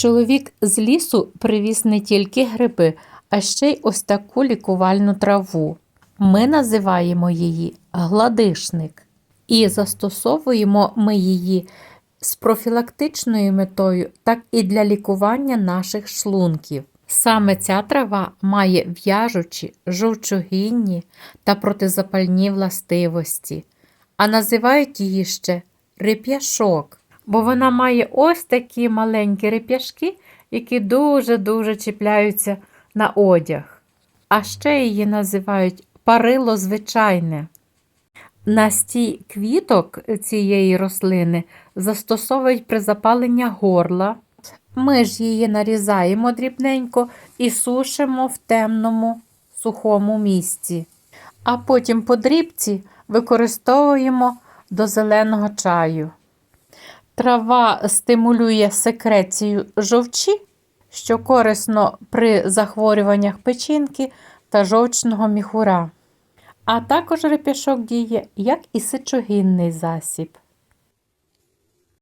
Чоловік з лісу привіз не тільки гриби, а ще й ось таку лікувальну траву. Ми називаємо її гладишник і застосовуємо ми її з профілактичною метою, так і для лікування наших шлунків. Саме ця трава має в'яжучі, жовчогінні та протизапальні властивості, а називають її ще реп'яшок, бо вона має ось такі маленькі реп'яшки, які дуже-дуже чіпляються на одяг. А ще її називають парило звичайне. Настій квіток цієї рослини застосовують при запаленні горла. Ми ж її нарізаємо дрібненько і сушимо в темному сухому місці. А потім по дрібці використовуємо до зеленого чаю. Трава стимулює секрецію жовчі, що корисно при захворюваннях печінки та жовчного міхура. А також репішок діє як і сечогінний засіб.